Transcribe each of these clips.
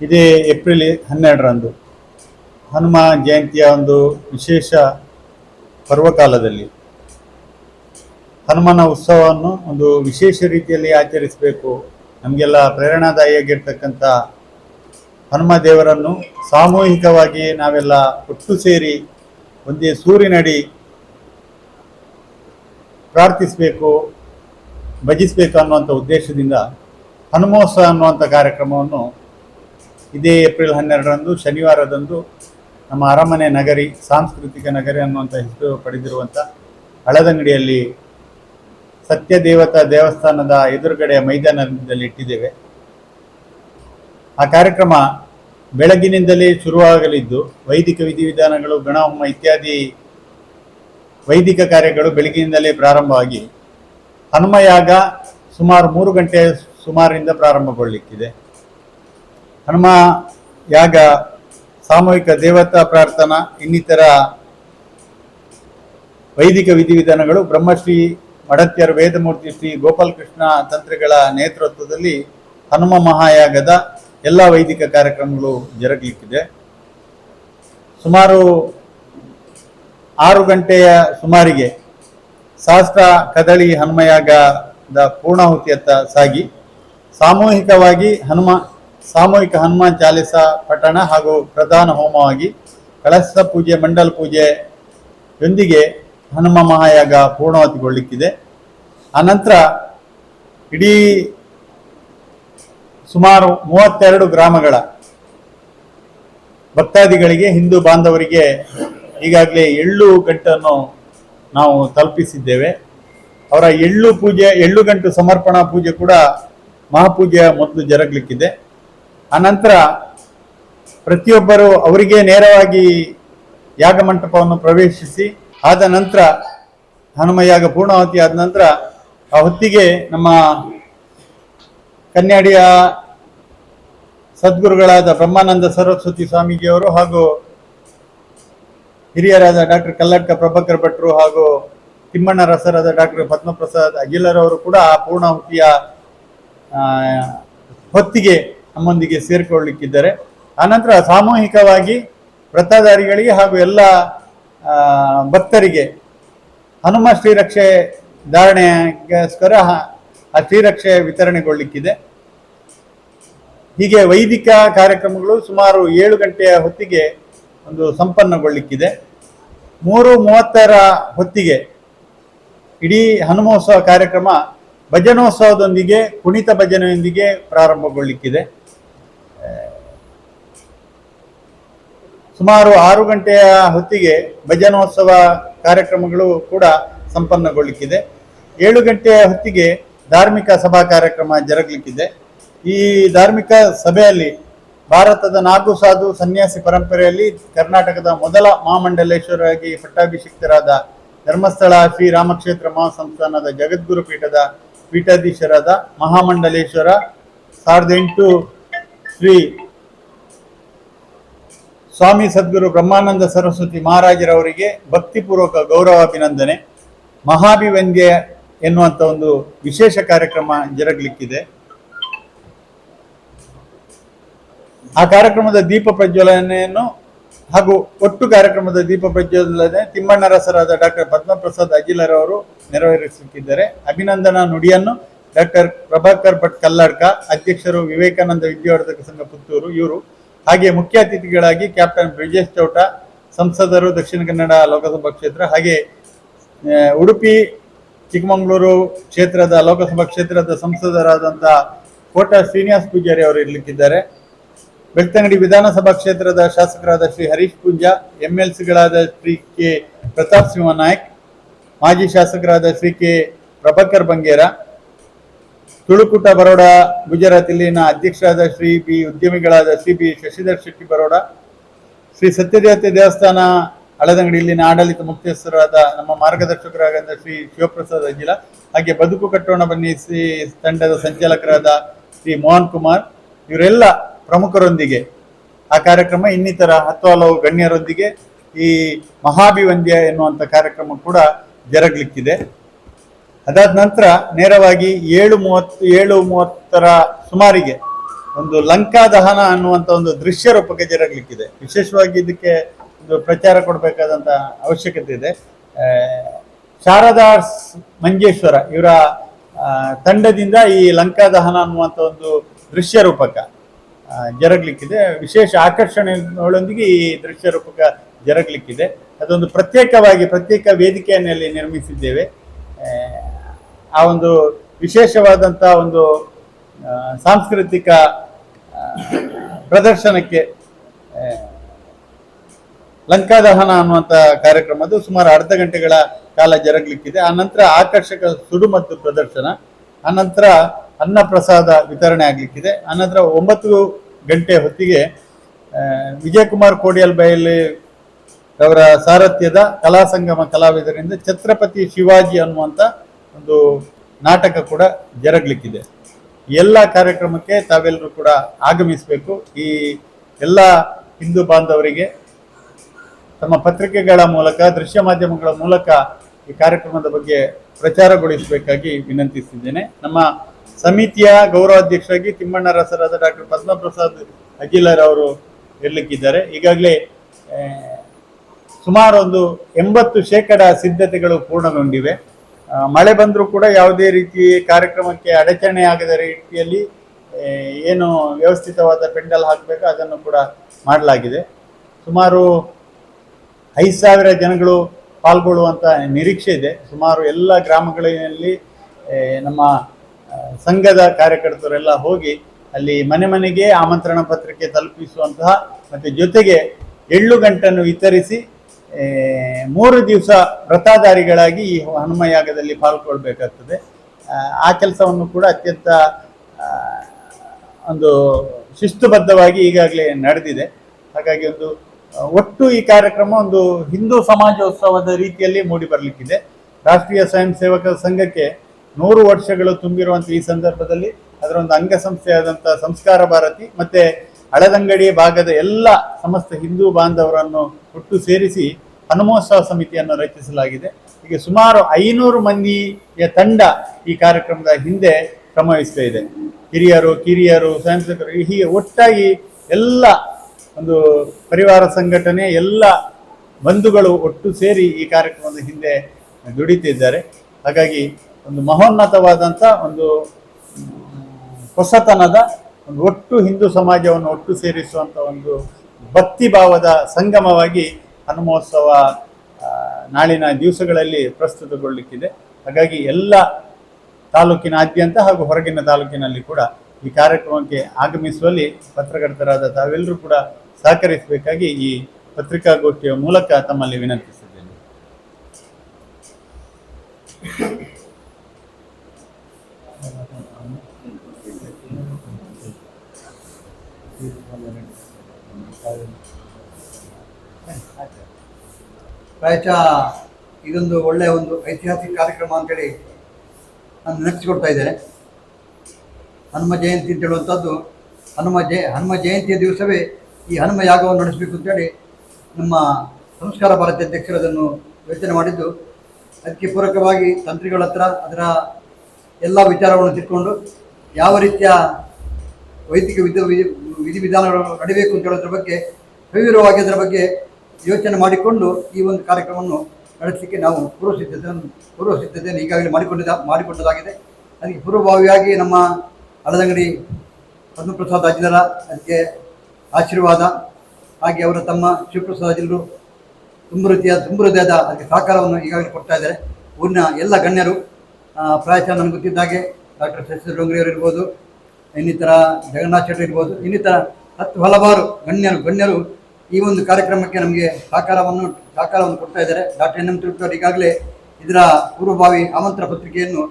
ಇದೇ ಏಪ್ರಿಲ್ ಹನ್ನೆರಡರಂದು ಹನುಮ ಜಯಂತಿಯ ಒಂದು ವಿಶೇಷ ಪರ್ವಕಾಲದಲ್ಲಿ ಹನುಮನ ಉತ್ಸವವನ್ನು ಒಂದು ವಿಶೇಷ ರೀತಿಯಲ್ಲಿ ಆಚರಿಸಬೇಕು. ನಮಗೆಲ್ಲ ಪ್ರೇರಣಾದಾಯಿಯಾಗಿರ್ತಕ್ಕಂಥ ಹನುಮ ದೇವರನ್ನು ಸಾಮೂಹಿಕವಾಗಿ ನಾವೆಲ್ಲ ಒಟ್ಟು ಸೇರಿ ಒಂದೇ ಸೂರಿನಡಿ ಪ್ರಾರ್ಥಿಸಬೇಕು, ಭಜಿಸಬೇಕು ಅನ್ನುವಂಥ ಉದ್ದೇಶದಿಂದ ಹನುಮೋತ್ಸವ ಅನ್ನುವಂಥ ಕಾರ್ಯಕ್ರಮವನ್ನು ಇದೇ ಏಪ್ರಿಲ್ ಹನ್ನೆರಡರಂದು, ಶನಿವಾರದಂದು ನಮ್ಮ ಅರಮನೆ ನಗರಿ, ಸಾಂಸ್ಕೃತಿಕ ನಗರಿ ಅನ್ನುವಂಥ ಹೆಸರು ಪಡೆದಿರುವಂಥ ಹಳದಂಗಡಿಯಲ್ಲಿ ಸತ್ಯದೇವತಾ ದೇವಸ್ಥಾನದ ಎದುರುಗಡೆ ಮೈದಾನದಲ್ಲಿ ಇಟ್ಟಿದ್ದೇವೆ. ಆ ಕಾರ್ಯಕ್ರಮ ಬೆಳಗಿನಿಂದಲೇ ಶುರುವಾಗಲಿದ್ದು, ವೈದಿಕ ವಿಧಿವಿಧಾನಗಳು, ಗಣಹೋಮ ಇತ್ಯಾದಿ ವೈದಿಕ ಕಾರ್ಯಗಳು ಬೆಳಗಿನಿಂದಲೇ ಪ್ರಾರಂಭವಾಗಿ ಹನುಮಯಾಗ ಸುಮಾರು ಮೂರು ಗಂಟೆ ಸುಮಾರಿಂದ ಪ್ರಾರಂಭಗೊಳ್ಳಿಕ್ಕಿದೆ. ಹನುಮ, ಯಾಗ, ಸಾಮೂಹಿಕ ದೇವತಾ ಪ್ರಾರ್ಥನಾ, ಇನ್ನಿತರ ವೈದಿಕ ವಿಧಿವಿಧಾನಗಳು ಬ್ರಹ್ಮಶ್ರೀ ಮಡತ್ಯರ ವೇದಮೂರ್ತಿ ಶ್ರೀ ಗೋಪಾಲಕೃಷ್ಣ ತಂತ್ರಿಗಳ ನೇತೃತ್ವದಲ್ಲಿ ಹನುಮ ಮಹಾಯಾಗದ ಎಲ್ಲ ವೈದಿಕ ಕಾರ್ಯಕ್ರಮಗಳು ಜರುಗಲಿಕ್ಕಿದೆ. ಸುಮಾರು ಆರು ಗಂಟೆಯ ಸುಮಾರಿಗೆ ಸಹಸ್ರ ಕದಳಿ ಹನುಮಯಾಗದ ಪೂರ್ಣಾಹುತಿಯತ್ತ ಸಾಗಿ, ಸಾಮೂಹಿಕವಾಗಿ ಹನುಮ ಸಾಮೂಹಿಕ ಹನುಮಾನ್ ಚಾಲಿಸ ಪಠಣ ಹಾಗೂ ಪ್ರಧಾನ ಹೋಮವಾಗಿ ಕಳಸ ಪೂಜೆ, ಮಂಡಲ ಪೂಜೆಯೊಂದಿಗೆ ಹನುಮ ಮಹಾಯಾಗ ಪೂರ್ಣವತಿಗೊಳ್ಳಿಕ್ಕಿದೆ. ಆನಂತರ ಇಡೀ ಸುಮಾರು ಮೂವತ್ತೆರಡು ಗ್ರಾಮಗಳ ಭಕ್ತಾದಿಗಳಿಗೆ, ಹಿಂದೂ ಬಾಂಧವರಿಗೆ ಈಗಾಗಲೇ ಎಳ್ಳು ಗಂಟನ್ನು ನಾವು ತಲುಪಿಸಿದ್ದೇವೆ. ಅವರ ಎಳ್ಳು ಪೂಜೆ, ಎಳ್ಳು ಗಂಟು ಸಮರ್ಪಣಾ ಪೂಜೆ ಕೂಡ ಮಹಾಪೂಜೆಯ ಮೊದಲು ಜರುಗಲಿಕ್ಕಿದೆ. ಆನಂತರ ಪ್ರತಿಯೊಬ್ಬರು ಅವರಿಗೆ ನೇರವಾಗಿ ಯಾಗ ಮಂಟಪವನ್ನು ಪ್ರವೇಶಿಸಿ ಆದ ನಂತರ ಹನುಮಯಾಗ ಪೂರ್ಣಾವತಿ ಆದ ನಂತರ ಆ ಹೊತ್ತಿಗೆ ನಮ್ಮ ಕನ್ನಡಿಯ ಸದ್ಗುರುಗಳಾದ ಬ್ರಹ್ಮಾನಂದ ಸರಸ್ವತಿ ಸ್ವಾಮೀಜಿಯವರು ಹಾಗೂ ಹಿರಿಯರಾದ ಡಾಕ್ಟರ್ ಕಲ್ಲಡ್ಕ ಪ್ರಭಾಕರ್ ಭಟ್ರು ಹಾಗೂ ತಿಮ್ಮಣ್ಣ ರಸರಾದ ಡಾಕ್ಟರ್ ಪದ್ಮಪ್ರಸಾದ್ ಅಗಿಲರವರು ಕೂಡ ಆ ಪೂರ್ಣಾಹುತಿಯ ಹೊತ್ತಿಗೆ ನಮ್ಮೊಂದಿಗೆ ಸೇರಿಕೊಳ್ಳಿಕ್ಕಿದ್ದಾರೆ. ಆನಂತರ ಸಾಮೂಹಿಕವಾಗಿ ವ್ರತಧಾರಿಗಳಿಗೆ ಹಾಗೂ ಎಲ್ಲ ಭಕ್ತರಿಗೆ ಹನುಮ ಶ್ರೀರಕ್ಷೆ ಧಾರಣೆಗೋಸ್ಕರ ಆ ಶ್ರೀರಕ್ಷೆ ವಿತರಣೆಗೊಳ್ಳಿಕ್ಕಿದೆ. ಹೀಗೆ ವೈದಿಕ ಕಾರ್ಯಕ್ರಮಗಳು ಸುಮಾರು ಏಳು ಗಂಟೆಯ ಹೊತ್ತಿಗೆ ಒಂದು ಸಂಪನ್ನಗೊಳ್ಳಿಕ್ಕಿದೆ. ಮೂರು ಮೂವತ್ತರ ಹೊತ್ತಿಗೆ ಇಡೀ ಹನುಮೋತ್ಸವ ಕಾರ್ಯಕ್ರಮ ಭಜನೋತ್ಸವದೊಂದಿಗೆ ಕುಣಿತ ಭಜನೆಯೊಂದಿಗೆ ಪ್ರಾರಂಭಗೊಳ್ಳಿಕ್ಕಿದೆ. ಸುಮಾರು ಆರು ಗಂಟೆಯ ಹೊತ್ತಿಗೆ ಭಜನೋತ್ಸವ ಕಾರ್ಯಕ್ರಮಗಳು ಕೂಡ ಸಂಪನ್ನಗೊಳ್ಳಿಕ್ಕಿದೆ. ಏಳು ಗಂಟೆಯ ಹೊತ್ತಿಗೆ ಧಾರ್ಮಿಕ ಸಭಾ ಕಾರ್ಯಕ್ರಮ ಜರುಗಲಿಕ್ಕಿದೆ. ಈ ಧಾರ್ಮಿಕ ಸಭೆಯಲ್ಲಿ ಭಾರತದ ನಾಲ್ಕು ಸಾಧು ಸನ್ಯಾಸಿ ಪರಂಪರೆಯಲ್ಲಿ ಕರ್ನಾಟಕದ ಮೊದಲ ಮಹಾಮಂಡಲೇಶ್ವರಾಗಿ ಪಟ್ಟಾಭಿಷಿಕ್ತರಾದ ಧರ್ಮಸ್ಥಳ ಶ್ರೀ ರಾಮಕ್ಷೇತ್ರ ಮಹಾಸಂಸ್ಥಾನದ ಜಗದ್ಗುರು ಪೀಠದ ಪೀಠಾಧೀಶರಾದ ಮಹಾಮಂಡಲೇಶ್ವರ ಸಾವಿರದ ಎಂಟು ಶ್ರೀ ಸ್ವಾಮಿ ಸದ್ಗುರು ಬ್ರಹ್ಮಾನಂದ ಸರಸ್ವತಿ ಮಹಾರಾಜರವರಿಗೆ ಭಕ್ತಿಪೂರ್ವಕ ಗೌರವ ಅಭಿನಂದನೆ ಮಹಾಭಿವಂದ್ಯ ಎನ್ನುವಂಥ ಒಂದು ವಿಶೇಷ ಕಾರ್ಯಕ್ರಮ ಜರುಗಲಿಕ್ಕಿದೆ. ಆ ಕಾರ್ಯಕ್ರಮದ ದೀಪ ಪ್ರಜ್ವಲನೆಯನ್ನು ಹಾಗೂ ಒಟ್ಟು ಕಾರ್ಯಕ್ರಮದ ದೀಪ ಪ್ರಜ್ವಲನೆ ತಿಮ್ಮಣ್ಣರಸರಾದ ಡಾಕ್ಟರ್ ಪದ್ಮಪ್ರಸಾದ್ ಅಜಿಲರವರು ನೆರವೇರಿಸುತ್ತಿದ್ದಾರೆ ಅಭಿನಂದನಾ ನುಡಿಯನ್ನು ಡಾಕ್ಟರ್ ಪ್ರಭಾಕರ್ ಭಟ್ ಕಲ್ಲಾಡ್ಕ, ಅಧ್ಯಕ್ಷರು ವಿವೇಕಾನಂದ ವಿದ್ಯಾವರ್ಧಕ ಸಂಘ ಪುತ್ತೂರು, ಇವರು ಹಾಗೆ ಮುಖ್ಯ ಅತಿಥಿಗಳಾಗಿ ಕ್ಯಾಪ್ಟನ್ ಬ್ರಿಜೇಶ್ ಚೌಟ, ಸಂಸದರು ದಕ್ಷಿಣ ಕನ್ನಡ ಲೋಕಸಭಾ ಕ್ಷೇತ್ರ, ಹಾಗೆ ಉಡುಪಿ, ಚಿಕ್ಕಮಗಳೂರು ಕ್ಷೇತ್ರದ ಲೋಕಸಭಾ ಕ್ಷೇತ್ರದ ಸಂಸದರಾದಂಥ ಕೋಟ ಶ್ರೀನಿವಾಸ್ ಪೂಜಾರಿ ಅವರು ಇರ್ಲಿಕ್ಕಿದ್ದಾರೆ. ಬೆಳ್ತಂಗಡಿ ವಿಧಾನಸಭಾ ಕ್ಷೇತ್ರದ ಶಾಸಕರಾದ ಶ್ರೀ ಹರೀಶ್ ಪೂಂಜಾ ಎಲ್ ಸಿಗಳಾದ ಶ್ರೀ ಕೆ ಪ್ರತಾಪ್ ಸಿಂಹ ನಾಯ್ಕ್, ಮಾಜಿ ಶಾಸಕರಾದ ಶ್ರೀ ಕೆ ಪ್ರಭಾಕರ್ ಬಂಗೇರ ತುಳುಕುಟ ಬರೋಡ ಗುಜರಾತ್ ಇಲ್ಲಿನ ಅಧ್ಯಕ್ಷರಾದ ಶ್ರೀ ಬಿ ಉದ್ಯಮಿಗಳಾದ ಶ್ರೀ ಬಿ ಶಶಿಧರ್ ಶೆಟ್ಟಿ ಬರೋಡ, ಶ್ರೀ ಸತ್ಯದೇವತೆ ದೇವಸ್ಥಾನ ಹಳದಂಗಡಿ ಇಲ್ಲಿನ ಆಡಳಿತ ಮುಖ್ಯಸ್ಥರಾದ ನಮ್ಮ ಮಾರ್ಗದರ್ಶಕರಾದ ಶ್ರೀ ಶಿವಪ್ರಸಾದ್ ಅಂಜಿಲ, ಹಾಗೆ ಬದುಕು ಕಟ್ಟೋಣ ಬನ್ನಿ ಶ್ರೀ ತಂಡದ ಸಂಚಾಲಕರಾದ ಶ್ರೀ ಮೋಹನ್ ಕುಮಾರ್, ಇವರೆಲ್ಲ ಪ್ರಮುಖರೊಂದಿಗೆ ಆ ಕಾರ್ಯಕ್ರಮ, ಇನ್ನಿತರ ಹತ್ತು ಹಲವು ಗಣ್ಯರೊಂದಿಗೆ ಈ ಮಹಾಭಿವಂದ್ಯ ಎನ್ನುವಂಥ ಕಾರ್ಯಕ್ರಮ ಕೂಡ ಜರುಗಲಿಕ್ಕಿದೆ. ಅದಾದ ನಂತರ ನೇರವಾಗಿ ಏಳು ಮೂವತ್ತು ಏಳು ಮೂವತ್ತರ ಸುಮಾರಿಗೆ ಒಂದು ಲಂಕಾ ದಹನ ಅನ್ನುವಂತ ಒಂದು ದೃಶ್ಯ ರೂಪಕ್ಕೆ ಜರುಗಲಿಕ್ಕಿದೆ. ವಿಶೇಷವಾಗಿ ಇದಕ್ಕೆ ಒಂದು ಪ್ರಚಾರ ಕೊಡಬೇಕಾದಂತ ಅವಶ್ಯಕತೆ ಇದೆ. ಶಾರದಾಸ್ ಶಾರದಾ ಮಂಜೇಶ್ವರ ಇವರ ತಂಡದಿಂದ ಈ ಲಂಕಾ ದಹನ ಅನ್ನುವಂತ ಒಂದು ದೃಶ್ಯ ರೂಪಕ ಜರುಗಲಿಕ್ಕಿದೆ. ವಿಶೇಷ ಆಕರ್ಷಣೆಗಳೊಂದಿಗೆ ಈ ದೃಶ್ಯ ರೂಪಕ ಜರುಗಲಿಕ್ಕಿದೆ. ಅದೊಂದು ಪ್ರತ್ಯೇಕವಾಗಿ ಪ್ರತ್ಯೇಕ ವೇದಿಕೆಯನ್ನಲ್ಲಿ ನಿರ್ಮಿಸಿದ್ದೇವೆ. ಆ, ಒಂದು ವಿಶೇಷವಾದಂಥ ಒಂದು ಸಾಂಸ್ಕೃತಿಕ ಪ್ರದರ್ಶನಕ್ಕೆ ಲಂಕಾದಹನ ಅನ್ನುವಂಥ ಕಾರ್ಯಕ್ರಮದ್ದು ಸುಮಾರು ಅರ್ಧ ಗಂಟೆಗಳ ಕಾಲ ಜರುಗಲಿಕ್ಕಿದೆ. ಆ ನಂತರ ಆಕರ್ಷಕ ಸುಡುಮದ್ದು ಪ್ರದರ್ಶನ ಆನಂತರ ಅನ್ನ ಪ್ರಸಾದ ವಿತರಣೆ ಆಗಲಿಕ್ಕಿದೆ. ಆನಂತರ ಒಂಬತ್ತು ಗಂಟೆ ಹೊತ್ತಿಗೆ ವಿಜಯಕುಮಾರ್ ಕೋಡಿಯಲ್ ಬಯಲಿ ಅವರ ಸಾರಥ್ಯದ ಕಲಾ ಸಂಗಮ ಕಲಾವಿದರಿಂದ ಛತ್ರಪತಿ ಶಿವಾಜಿ ಅನ್ನುವಂಥ ಒಂದು ನಾಟಕ ಕೂಡ ಜರಗ್ಲಿಕ್ಕಿದೆ. ಎಲ್ಲ ಕಾರ್ಯಕ್ರಮಕ್ಕೆ ತಾವೆಲ್ಲರೂ ಕೂಡ ಆಗಮಿಸಬೇಕು. ಈ ಎಲ್ಲ ಹಿಂದೂ ಬಾಂಧವರಿಗೆ ತಮ್ಮ ಪತ್ರಿಕೆಗಳ ಮೂಲಕ, ದೃಶ್ಯ ಮಾಧ್ಯಮಗಳ ಮೂಲಕ ಈ ಕಾರ್ಯಕ್ರಮದ ಬಗ್ಗೆ ಪ್ರಚಾರಗೊಳಿಸಬೇಕಾಗಿ ವಿನಂತಿಸಿದ್ದೇನೆ. ನಮ್ಮ ಸಮಿತಿಯ ಗೌರವಾಧ್ಯಕ್ಷರಾಗಿ ತಿಮ್ಮಣ್ಣ ರಸರಾದ ಡಾಕ್ಟರ್ ಪದ್ಮಪ್ರಸಾದ್ ಅಜಿಲರ್ ಅವರು ಇರಲಿಕ್ಕಿದ್ದಾರೆ. ಈಗಾಗಲೇ ಸುಮಾರು ಒಂದು ಎಂಬತ್ತು ಶೇಕಡ ಸಿದ್ಧತೆಗಳು ಪೂರ್ಣಗೊಂಡಿವೆ. ಮಳೆ ಬಂದರೂ ಕೂಡ ಯಾವುದೇ ರೀತಿ ಕಾರ್ಯಕ್ರಮಕ್ಕೆ ಅಡಚಣೆ ಆಗದ ರೀತಿಯಲ್ಲಿ ಏನು ವ್ಯವಸ್ಥಿತವಾದ ಪೆಂಡಲ್ ಹಾಕಬೇಕು ಅದನ್ನು ಕೂಡ ಮಾಡಲಾಗಿದೆ. ಸುಮಾರು ಐದು ಸಾವಿರ ಜನಗಳು ಪಾಲ್ಗೊಳ್ಳುವಂಥ ನಿರೀಕ್ಷೆ ಇದೆ. ಸುಮಾರು ಎಲ್ಲ ಗ್ರಾಮಗಳಲ್ಲಿ ನಮ್ಮ ಸಂಘದ ಕಾರ್ಯಕರ್ತರೆಲ್ಲ ಹೋಗಿ ಅಲ್ಲಿ ಮನೆ ಮನೆಗೆ ಆಮಂತ್ರಣ ಪತ್ರಿಕೆ ತಲುಪಿಸುವಂತಹ ಮತ್ತು ಜೊತೆಗೆ ಎಳ್ಳು ಗಂಟನ್ನು ವಿತರಿಸಿ ಮೂರು ದಿವಸ ವ್ರತಾಧಾರಿಗಳಾಗಿ ಈ ಹನುಮಯಾಗದಲ್ಲಿ ಪಾಲ್ಗೊಳ್ಬೇಕಾಗ್ತದೆ. ಆ, ಕೆಲಸವನ್ನು ಕೂಡ ಅತ್ಯಂತ ಒಂದು ಶಿಸ್ತುಬದ್ಧವಾಗಿ ಈಗಾಗಲೇ ನಡೆದಿದೆ. ಹಾಗಾಗಿ ಒಂದು ಒಟ್ಟು ಈ ಕಾರ್ಯಕ್ರಮ ಒಂದು ಹಿಂದೂ ಸಮಾಜೋತ್ಸವದ ರೀತಿಯಲ್ಲಿ ಮೂಡಿ ಬರಲಿಕ್ಕಿದೆ. ರಾಷ್ಟ್ರೀಯ ಸ್ವಯಂ ಸೇವಕ ಸಂಘಕ್ಕೆ ನೂರು ವರ್ಷಗಳು ತುಂಬಿರುವಂಥ ಈ ಸಂದರ್ಭದಲ್ಲಿ ಅದರ ಒಂದು ಅಂಗಸಂಸ್ಥೆಯಾದಂಥ ಸಂಸ್ಕಾರ ಭಾರತಿ ಮತ್ತೆ ಹಳದಂಗಡಿ ಭಾಗದ ಎಲ್ಲ ಸಮಸ್ತ ಹಿಂದೂ ಬಾಂಧವರನ್ನು ಒಟ್ಟು ಸೇರಿಸಿ ಹನುಮೋತ್ಸವ ಸಮಿತಿಯನ್ನು ರಚಿಸಲಾಗಿದೆ. ಹೀಗೆ ಸುಮಾರು ಐನೂರು ಮಂದಿಯ ತಂಡ ಈ ಕಾರ್ಯಕ್ರಮದ ಹಿಂದೆ ಕ್ರಮವಹಿಸ್ತಾ ಇದೆ. ಹಿರಿಯರು, ಕಿರಿಯರು ಸ್ವಯಂ ಸೇವಕರು ಹೀಗೆ ಒಟ್ಟಾಗಿ ಎಲ್ಲ ಒಂದು ಪರಿವಾರ ಸಂಘಟನೆ, ಎಲ್ಲ ಬಂಧುಗಳು ಒಟ್ಟು ಸೇರಿ ಈ ಕಾರ್ಯಕ್ರಮದ ಹಿಂದೆ ದುಡಿತಿದ್ದಾರೆ. ಹಾಗಾಗಿ ಒಂದು ಮಹೋನ್ನತವಾದಂಥ ಒಂದು ಹೊಸತನದ ಒಂದು ಒಟ್ಟು ಹಿಂದೂ ಸಮಾಜವನ್ನು ಒಟ್ಟು ಸೇರಿಸುವಂಥ ಒಂದು ಭಕ್ತಿ ಭಾವದ ಸಂಗಮವಾಗಿ ಹನುಮೋತ್ಸವ ನಾಳಿನ ದಿವಸಗಳಲ್ಲಿ ಪ್ರಸ್ತುತಗೊಳ್ಳಿಕ್ಕಿದೆ. ಹಾಗಾಗಿ ಎಲ್ಲ ತಾಲೂಕಿನಾದ್ಯಂತ ಹಾಗೂ ಹೊರಗಿನ ತಾಲೂಕಿನಲ್ಲಿ ಕೂಡ ಈ ಕಾರ್ಯಕ್ರಮಕ್ಕೆ ಆಗಮಿಸುವಲ್ಲಿ ಪತ್ರಕರ್ತರಾದ ತಾವೆಲ್ಲರೂ ಕೂಡ ಸಹಕರಿಸಬೇಕಾಗಿ ಈ ಪತ್ರಿಕಾಗೋಷ್ಠಿಯ ಮೂಲಕ ತಮ್ಮಲ್ಲಿ ವಿನಂತಿಸಿದ್ದೇನೆ. ಪ್ರಾಯಶಃ ಇದೊಂದು ಒಳ್ಳೆಯ ಒಂದು ಐತಿಹಾಸಿಕ ಕಾರ್ಯಕ್ರಮ ಅಂತೇಳಿ ನಾನು ನೆನಪಿಸಿಕೊಡ್ತಾ ಇದ್ದೇನೆ. ಹನುಮ ಜಯಂತಿ ಅಂತ ಹೇಳುವಂಥದ್ದು, ಹನುಮ ಜಯ, ಹನುಮ ಜಯಂತಿಯ ದಿವಸವೇ ಈ ಹನುಮ ಯಾಗವನ್ನು ನಡೆಸಬೇಕು ಅಂತೇಳಿ ನಮ್ಮ ಸಂಸ್ಕಾರ ಭಾರತಿ ಅಧ್ಯಕ್ಷರು ಅದನ್ನು ಯೋಚನೆ ಮಾಡಿದ್ದು. ಅದಕ್ಕೆ ಪೂರಕವಾಗಿ ತಂತ್ರಿಗಳ ಹತ್ರ ಅದರ ಎಲ್ಲ ವಿಚಾರಗಳನ್ನು ತಿಳ್ಕೊಂಡು ಯಾವ ರೀತಿಯ ವೈದಿಕ ವಿಧ, ವಿಧಿ ವಿಧಿವಿಧಾನಗಳು ನಡೀಬೇಕು ಅಂತ ಹೇಳೋದ್ರ ಬಗ್ಗೆ ಸವಿರವಾಗಿ ಅದರ ಬಗ್ಗೆ ಯೋಚನೆ ಮಾಡಿಕೊಂಡು ಈ ಒಂದು ಕಾರ್ಯಕ್ರಮವನ್ನು ನಡೆಸಲಿಕ್ಕೆ ನಾವು ಪೂರ್ವ ಸಿದ್ಧತೆಯನ್ನು ಈಗಾಗಲೇ ಮಾಡಿಕೊಂಡಿದ್ದ ಮಾಡಿಕೊಂಡದಾಗಿದೆ ಅದಕ್ಕೆ ಪೂರ್ವಭಾವಿಯಾಗಿ ನಮ್ಮ ಹಳದಂಗಡಿ ಪದ್ಮಪ್ರಸಾದ್ ಅಜ್ಜರ ಅದಕ್ಕೆ ಆಶೀರ್ವಾದ. ಹಾಗೆ ಅವರ ತಮ್ಮ ಶಿವಪ್ರಸಾದ್ ಅಜ್ಜರು ತುಂಬ ರೀತಿಯ, ತುಂಬ ಹೃದಯದ ಅದಕ್ಕೆ ಸಹಕಾರವನ್ನು ಈಗಾಗಲೇ ಕೊಡ್ತಾ ಇದ್ದಾರೆ. ಊರಿನ ಎಲ್ಲ ಗಣ್ಯರು ಪ್ರಾಯಶಃ ನನಗೆ ಗೊತ್ತಿದ್ದ ಹಾಗೆ ಡಾಕ್ಟರ್ ಶಶಿ ಡೊಂಗ್ರಿಯವರು ಇರ್ಬೋದು, ಇನ್ನಿತರ ಜಗನ್ನಾಥ್ ಶೆಟ್ಟಿ ಇರ್ಬೋದು, ಇನ್ನಿತರ ಹತ್ತು ಹಲವಾರು ಗಣ್ಯರು ಗಣ್ಯರು ಈ ಒಂದು ಕಾರ್ಯಕ್ರಮಕ್ಕೆ ನಮಗೆ ಸಹಕಾರವನ್ನು ಸಹಕಾರವನ್ನು ಕೊಡ್ತಾ ಇದ್ದಾರೆ. ಡಾಕ್ಟರ್ ಎನ್ ಎಂ ತಿರುಪತಿ ಈಗಾಗಲೇ ಇದರ ಪೂರ್ವಭಾವಿ ಆಮಂತ್ರ ಪತ್ರಿಕೆಯನ್ನು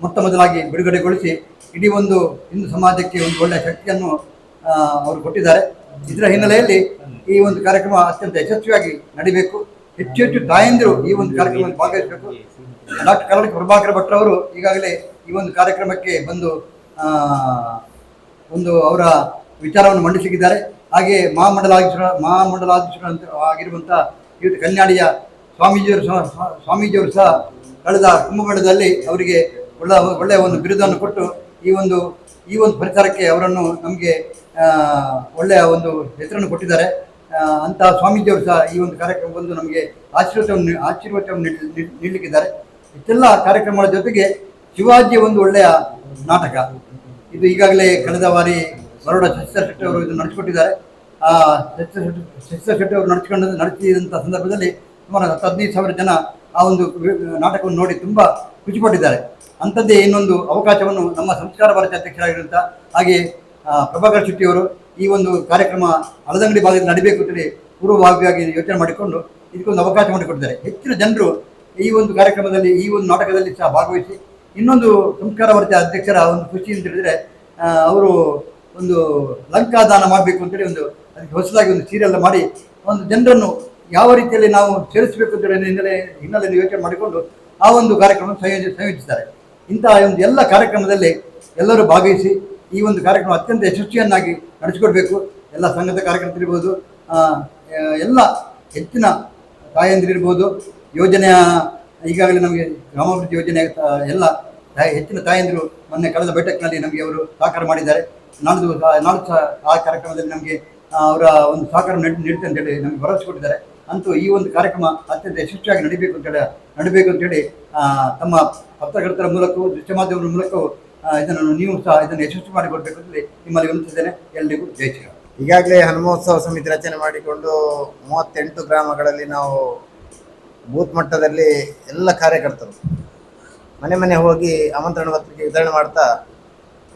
ಮೊತ್ತ ಮೊದಲಾಗಿ ಬಿಡುಗಡೆಗೊಳಿಸಿ ಇಡೀ ಒಂದು ಹಿಂದೂ ಸಮಾಜಕ್ಕೆ ಒಂದು ಒಳ್ಳೆಯ ಶಕ್ತಿಯನ್ನು ಅವರು ಕೊಟ್ಟಿದ್ದಾರೆ. ಇದರ ಹಿನ್ನೆಲೆಯಲ್ಲಿ ಈ ಒಂದು ಕಾರ್ಯಕ್ರಮ ಅತ್ಯಂತ ಯಶಸ್ವಿಯಾಗಿ ನಡಿಬೇಕು. ಹೆಚ್ಚು ಹೆಚ್ಚು ತಾಯಂದಿರು ಈ ಒಂದು ಕಾರ್ಯಕ್ರಮದಲ್ಲಿ ಭಾಗವಹಿಸಬೇಕು. ಡಾಕ್ಟರ್ ಕರ್ನಾಟಕ ಪ್ರಭಾಕರ ಭಟ್ರವರು ಈಗಾಗಲೇ ಈ ಒಂದು ಕಾರ್ಯಕ್ರಮಕ್ಕೆ ಬಂದು ಒಂದು ಅವರ ವಿಚಾರವನ್ನು ಮಂಡಿಸಲಿದ್ದಾರೆ ಹಾಗೆ ಮಹಾಮಂಡಲಾಧೀಶರ ಮಹಾಮಂಡಲಾಧೀಶರ ಅಂತ ಆಗಿರುವಂಥ ಇವತ್ತು ಕಲ್ಯಾಣಿಯ ಸ್ವಾಮೀಜಿಯವರು ಸಹ ಸ್ವಾ- ಸ್ವಾಮೀಜಿಯವರು ಸಹ ಕಳೆದ ಕುಂಭಮೇಳದಲ್ಲಿ ಅವರಿಗೆ ಒಳ್ಳೆ, ಒಳ್ಳೆಯ ಒಂದು ಬಿರುದನ್ನು ಕೊಟ್ಟು ಈ ಒಂದು ಈ ಒಂದು ಪರಿಸರಕ್ಕೆ ಅವರನ್ನು ನಮಗೆ ಒಳ್ಳೆಯ ಒಂದು ಹೆಸರನ್ನು ಕೊಟ್ಟಿದ್ದಾರೆ. ಅಂತಹ ಸ್ವಾಮೀಜಿಯವರು ಸಹ ಈ ಒಂದು ಕಾರ್ಯಕ್ರಮ ಬಂದು ನಮಗೆ ಆಶೀರ್ವಾದವನ್ನು ಆಶೀರ್ವಾದವನ್ನು ನೀಡ್- ನೀಡ್- ನೀಡಲಿಕ್ಕಿದ್ದಾರೆ. ಇಷ್ಟೆಲ್ಲ ಕಾರ್ಯಕ್ರಮಗಳ ಜೊತೆಗೆ ಶಿವಾಜಿಯ ಒಂದು ಒಳ್ಳೆಯ ನಾಟಕ. ಇದು ಈಗಾಗಲೇ ಕಳೆದ ಬಾರಿ ಬರೋಡ ಶಶಿಧರ್ ಶೆಟ್ಟಿ ಅವರು ಇದು ನಡೆಸಿಕೊಟ್ಟಿದ್ದಾರೆ. ಆ ಶೆಟ್ಟಿ ಅವರು ನಡೆಸಿಕೊಂಡು ನಡೆಸಿದಂಥ ಸಂದರ್ಭದಲ್ಲಿ ಸುಮಾರು ಹತ್ತು ಹದಿನೈದು ಸಾವಿರ ಜನ ಆ ಒಂದು ನಾಟಕವನ್ನು ನೋಡಿ ತುಂಬ ಖುಷಿಪಟ್ಟಿದ್ದಾರೆ ಅಂಥದ್ದೇ ಇನ್ನೊಂದು ಅವಕಾಶವನ್ನು ನಮ್ಮ ಸಂಸ್ಕಾರ ಭಾರತಿ ಅಧ್ಯಕ್ಷರಾಗಿರುವಂಥ ಹಾಗೆ ಪ್ರಭಾಕರ್ ಶೆಟ್ಟಿಯವರು ಈ ಒಂದು ಕಾರ್ಯಕ್ರಮ ಹಳದಂಗಡಿ ಭಾಗದಲ್ಲಿ ನಡೀಬೇಕು ಅಂತೇಳಿ ಪೂರ್ವಭಾವಿಯಾಗಿ ಯೋಚನೆ ಮಾಡಿಕೊಂಡು ಇದಕ್ಕೊಂದು ಅವಕಾಶ ಮಾಡಿಕೊಟ್ಟಿದ್ದಾರೆ. ಹೆಚ್ಚಿನ ಜನರು ಈ ಒಂದು ಕಾರ್ಯಕ್ರಮದಲ್ಲಿ, ಈ ಒಂದು ನಾಟಕದಲ್ಲಿ ಸಹ ಭಾಗವಹಿಸಿ ಇನ್ನೊಂದು ಸಂಸ್ಕಾರ ಭಾರತಿ ಅಧ್ಯಕ್ಷರ ಒಂದು ಖುಷಿ ಅಂತ ಹೇಳಿದರೆ ಅವರು ಒಂದು ಲಂಕಾದಾನ ಮಾಡಬೇಕು ಅಂತೇಳಿ ಒಂದು ಅದಕ್ಕೆ ಹೊಸದಾಗಿ ಒಂದು ಸೀರಿಯಲ್ ಮಾಡಿ ಒಂದು ಜನರನ್ನು ಯಾವ ರೀತಿಯಲ್ಲಿ ನಾವು ಸೇರಿಸಬೇಕು ಅಂತೇಳಿ ಹಿನ್ನೆಲೆ ಹಿನ್ನೆಲೆಯಲ್ಲಿ ಯೋಚನೆ ಮಾಡಿಕೊಂಡು ಆ ಒಂದು ಕಾರ್ಯಕ್ರಮ ಸಂಯೋಜಿ ಸಂಯೋಜಿಸಿದ್ದಾರೆ. ಇಂತಹ ಒಂದು ಎಲ್ಲ ಕಾರ್ಯಕ್ರಮದಲ್ಲಿ ಎಲ್ಲರೂ ಭಾಗವಹಿಸಿ ಈ ಒಂದು ಕಾರ್ಯಕ್ರಮ ಅತ್ಯಂತ ಯಶಸ್ವಿಯನ್ನಾಗಿ ನಡೆಸಿಕೊಡ್ಬೇಕು. ಎಲ್ಲ ಸಂಘದ ಕಾರ್ಯಕ್ರಮದಲ್ಲಿರ್ಬೋದು ಎಲ್ಲ ಹೆಚ್ಚಿನ ತಾಯಂದಿರಿರ್ಬೋದು, ಯೋಜನೆಯ ಈಗಾಗಲೇ ನಮಗೆ ಗ್ರಾಮಾಭಿವೃದ್ಧಿ ಯೋಜನೆ ಎಲ್ಲ ಹೆಚ್ಚಿನ ತಾಯಂದಿರು ಮೊನ್ನೆ ಕಳೆದ ಬೈಠಕ್ನಲ್ಲಿ ನಮಗೆ ಅವರು ಸಹಕಾರ ಮಾಡಿದ್ದಾರೆ. ಸಹ- ಸಹ, ಆ ಕಾರ್ಯಕ್ರಮದಲ್ಲಿ ನಮಗೆ ಅವರ ಒಂದು ಸಹಕಾರ ನೀಡ್- ನೀಡುತ್ತೆ ಅಂತೇಳಿ ನಮಗೆ ಭರವಸೆ ಕೊಟ್ಟಿದ್ದಾರೆ. ಅಂತೂ ಈ ಒಂದು ಕಾರ್ಯಕ್ರಮ ಅತ್ಯಂತ ಯಶಸ್ವಿಯಾಗಿ ನಡೀಬೇಕು ಅಂತೇಳಿ ನಡೀಬೇಕು ಅಂತೇಳಿ ತಮ್ಮ ಪತ್ರಕರ್ತರ ಮೂಲಕವೂ ದೃಶ್ಯ ಮಾಧ್ಯಮದ ಮೂಲಕವೂ ಇದನ್ನು ನೀವು ಸಹ ಇದನ್ನು ಯಶಸ್ವಿ ಮಾಡಿಕೊಡ್ಬೇಕು ಅಂತೇಳಿ ನಿಮ್ಮಲ್ಲಿ ವಿನಂತಿದ್ದೇನೆ. ಎಲ್ಲರಿಗೂ ಜೈ ಶ್ರೀರಾಮ್. ಈಗಾಗಲೇ ಹನುಮೋತ್ಸವ ಸಮಿತಿ ರಚನೆ ಮಾಡಿಕೊಂಡು ಮೂವತ್ತೆಂಟು ಗ್ರಾಮಗಳಲ್ಲಿ ನಾವು ಬೂತ್ ಮಟ್ಟದಲ್ಲಿ ಎಲ್ಲ ಕಾರ್ಯಕರ್ತರು ಮನೆ ಮನೆ ಹೋಗಿ ಆಮಂತ್ರಣ ಪತ್ರಿಕೆ ವಿತರಣೆ ಮಾಡ್ತಾ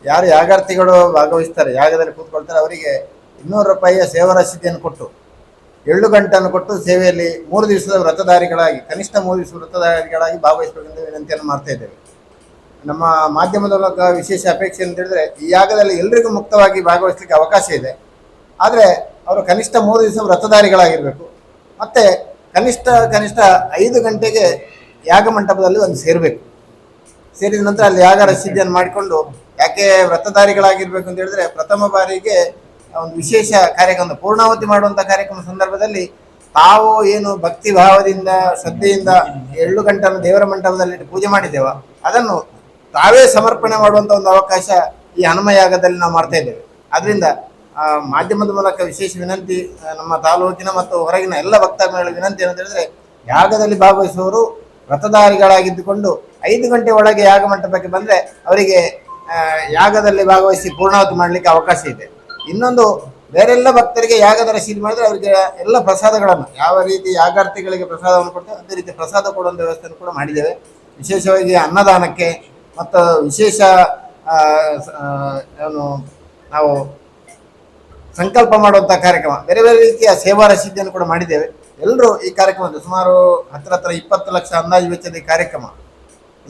ಯಾರು ಯಾಗಾರ್ಥಿಗಳು ಭಾಗವಹಿಸ್ತಾರೆ, ಯಾಗದಲ್ಲಿ ಕೂತ್ಕೊಳ್ತಾರೆ, ಅವರಿಗೆ ಇನ್ನೂರು ರೂಪಾಯಿಯ ಸೇವಾ ರಸೀದಿಯನ್ನು ಕೊಟ್ಟು ಏಳು ಗಂಟನ್ನು ಕೊಟ್ಟು ಸೇವೆಯಲ್ಲಿ ಮೂರು ದಿವಸದ ವ್ರತಧಾರಿಗಳಾಗಿ ಕನಿಷ್ಠ ಮೂರು ದಿವಸ ವ್ರತಧಾರಿಗಳಾಗಿ ಭಾಗವಹಿಸಬೇಕೆಂದು ವಿನಂತಿಯನ್ನು ಮಾಡ್ತಾ ಇದ್ದೇವೆ. ನಮ್ಮ ಮಾಧ್ಯಮದ ಮೂಲಕ ವಿಶೇಷ ಅಪೇಕ್ಷೆ ಅಂತ ಹೇಳಿದ್ರೆ, ಈ ಯಾಗದಲ್ಲಿ ಎಲ್ರಿಗೂ ಮುಕ್ತವಾಗಿ ಭಾಗವಹಿಸಲಿಕ್ಕೆ ಅವಕಾಶ ಇದೆ. ಆದರೆ ಅವರು ಕನಿಷ್ಠ ಮೂರು ದಿವಸ ವ್ರತಧಾರಿಗಳಾಗಿರಬೇಕು ಮತ್ತು ಕನಿಷ್ಠ ಕನಿಷ್ಠ ಐದು ಗಂಟೆಗೆ ಯಾಗ ಮಂಟಪದಲ್ಲಿ ಒಂದು ಸೇರಬೇಕು. ಸೇರಿದ ನಂತರ ಅಲ್ಲಿ ಯಾಗ ರಸೀದಿಯನ್ನು ಮಾಡಿಕೊಂಡು ಯಾಕೆ ವ್ರತಧಾರಿಗಳಾಗಿರ್ಬೇಕು ಅಂತ ಹೇಳಿದ್ರೆ ಪ್ರಥಮ ಬಾರಿಗೆ ಒಂದು ವಿಶೇಷ ಕಾರ್ಯಕ್ರಮ ಪೂರ್ಣಾವತಿ ಮಾಡುವಂಥ ಕಾರ್ಯಕ್ರಮ ಸಂದರ್ಭದಲ್ಲಿ ತಾವು ಏನು ಭಕ್ತಿ ಭಾವದಿಂದ ಶ್ರದ್ಧೆಯಿಂದ ಎಳ್ಳು ಗಂಟನ್ನು ದೇವರ ಮಂಟಪದಲ್ಲಿ ಪೂಜೆ ಮಾಡಿದ್ದೇವ ಅದನ್ನು ತಾವೇ ಸಮರ್ಪಣೆ ಮಾಡುವಂಥ ಒಂದು ಅವಕಾಶ ಈ ಹನುಮಯಾಗದಲ್ಲಿ ನಾವು ಮಾಡ್ತಾ ಇದ್ದೇವೆ. ಅದರಿಂದ ಮಾಧ್ಯಮದ ಮೂಲಕ ವಿಶೇಷ ವಿನಂತಿ ನಮ್ಮ ತಾಲೂಕಿನ ಮತ್ತು ಹೊರಗಿನ ಎಲ್ಲ ಭಕ್ತಾದಿಗಳ ವಿನಂತಿ ಏನಂತ ಹೇಳಿದ್ರೆ ಯಾಗದಲ್ಲಿ ಭಾಗವಹಿಸುವವರು ವ್ರತಧಾರಿಗಳಾಗಿದ್ದುಕೊಂಡು ಐದು ಗಂಟೆ ಒಳಗೆ ಯಾಗ ಮಂಟಪಕ್ಕೆ ಬಂದರೆ ಅವರಿಗೆ ಯಾಗದಲ್ಲಿ ಭಾಗವಹಿಸಿ ಪೂರ್ಣಾವತಿ ಮಾಡಲಿಕ್ಕೆ ಅವಕಾಶ ಇದೆ. ಇನ್ನೊಂದು, ಬೇರೆಲ್ಲ ಭಕ್ತರಿಗೆ ಯಾಗದ ರಸೀದಿ ಮಾಡಿದ್ರೆ ಅವರಿಗೆ ಎಲ್ಲ ಪ್ರಸಾದಗಳನ್ನು, ಯಾವ ರೀತಿ ಯಾಗಾರ್ಥಿಗಳಿಗೆ ಪ್ರಸಾದವನ್ನು ಕೊಡ್ತೇವೆ, ಅದೇ ರೀತಿ ಪ್ರಸಾದ ಕೊಡುವಂಥ ವ್ಯವಸ್ಥೆಯನ್ನು ಕೂಡ ಮಾಡಿದ್ದೇವೆ. ವಿಶೇಷವಾಗಿ ಅನ್ನದಾನಕ್ಕೆ ಮತ್ತು ವಿಶೇಷ ಏನು, ನಾವು ಸಂಕಲ್ಪ ಮಾಡುವಂಥ ಕಾರ್ಯಕ್ರಮ, ಬೇರೆ ಬೇರೆ ರೀತಿಯ ಸೇವಾ ರಸೀದಿಯನ್ನು ಕೂಡ ಮಾಡಿದ್ದೇವೆ. ಎಲ್ಲರೂ ಈ ಕಾರ್ಯಕ್ರಮದ ಸುಮಾರು ಹತ್ರ ಹತ್ರ ಇಪ್ಪತ್ತು ಲಕ್ಷ ಅಂದಾಜು ವೆಚ್ಚದ ಕಾರ್ಯಕ್ರಮ.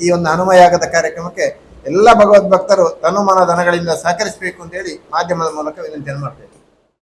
ಈ ಒಂದು ಹನುಮಯಾಗದ ಕಾರ್ಯಕ್ರಮಕ್ಕೆ ಎಲ್ಲ ಭಗವದ್ ಭಕ್ತರು ತನು ದನಗಳಿಂದ ಸಹಕರಿಸಬೇಕು ಅಂತೇಳಿ ಮಾಧ್ಯಮದ ಮೂಲಕ ವಿನಂತಿಯನ್ನು ಮಾಡ್ತೇವೆ